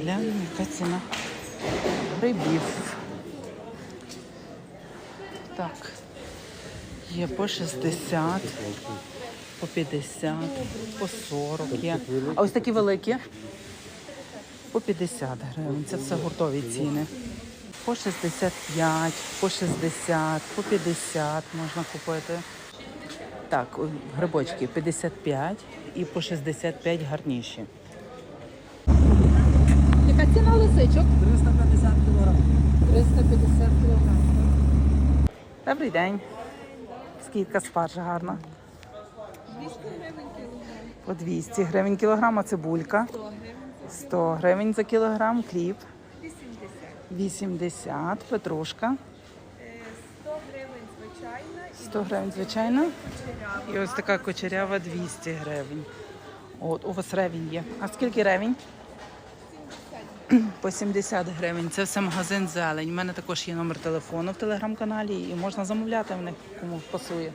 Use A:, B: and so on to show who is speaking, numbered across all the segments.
A: Глянь, яка ціна грибів. Так. Є по 60, по 50, по 40 є. А ось такі великі? По 50 гривень. Це все гуртові ціни. По 65, по 60, по 50 можна купити. Так, грибочки 55 і по 65 гарніші.
B: Яка ціна
C: 350 кг.
B: 350 кг.
A: Добрий день. Скільки спаржа гарна?
B: 200 гривень кілограм.
A: По 200 гривень кілограм, а цибулька.
B: 100 гривень.
A: за кілограм, хліб
B: 80.
A: 80, петрушка
B: Е, 100 гривень звичайна і
A: 100 гривень, звичайно.
B: кучерява.
A: І ось така кочерява 200 гривень. От, у вас ревень є. А скільки ревень? По 70 гривень. Це все магазин зелень. У мене також є номер телефону в телеграм-каналі і можна замовляти в них, кому пасує.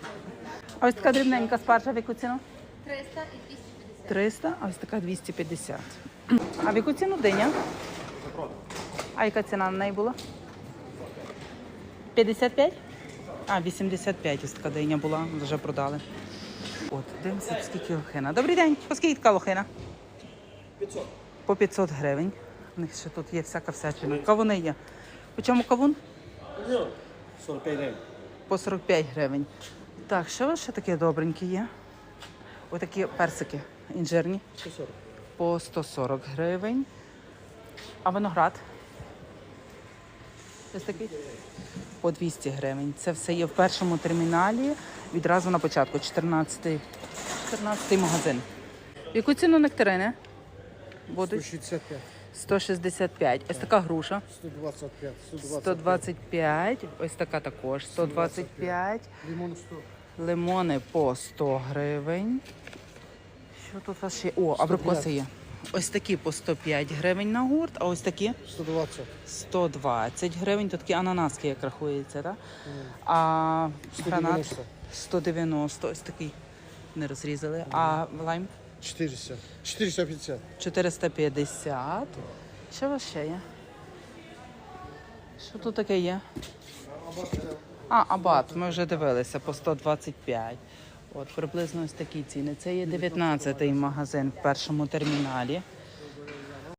A: А ось така дрібненька спаржа в яку ціну?
B: 300 і 250.
A: 300, а ось така 250. А в яку ціну диня? А яка ціна на неї була? 55? А, 85 ось така диня була, вже продали. От, дивимося, скільки лохина. Добрий день, по скільки така лохина? 500. По 500 гривень. У них ще тут є всяка всячина. Кавуни є. По чому кавун?
C: 45 гривень.
A: По 45 гривень. Так, що у вас ще таке добреньке є? Отакі персики інжирні.
C: 140.
A: по 140 гривень. А виноград? Ось такий? По 200 гривень. Це все є в першому терміналі. Відразу на початку, 14-й 14 магазин. Яку ціну нектарини? Будуть
C: 165,
A: 165. Ось така груша.
C: 125,
A: 125. Ось така також. 125.
C: Лимон 100.
A: Лимони по 100 гривень. Що тут у вас ще? О, абрикоси є. Ось такі по 105 гривень на гурт, а ось такі
C: 120.
A: 120 гривень. Тут такі ананаски, як рахується, так? А гранат
C: 190.
A: 190, ось такий не розрізали. А лайм
C: 400. 450.
A: 450. Що у вас ще є? Що тут таке є? А, абат, ми вже дивилися по 125. От приблизно ось такі ціни. Це є 19-й магазин в першому терміналі.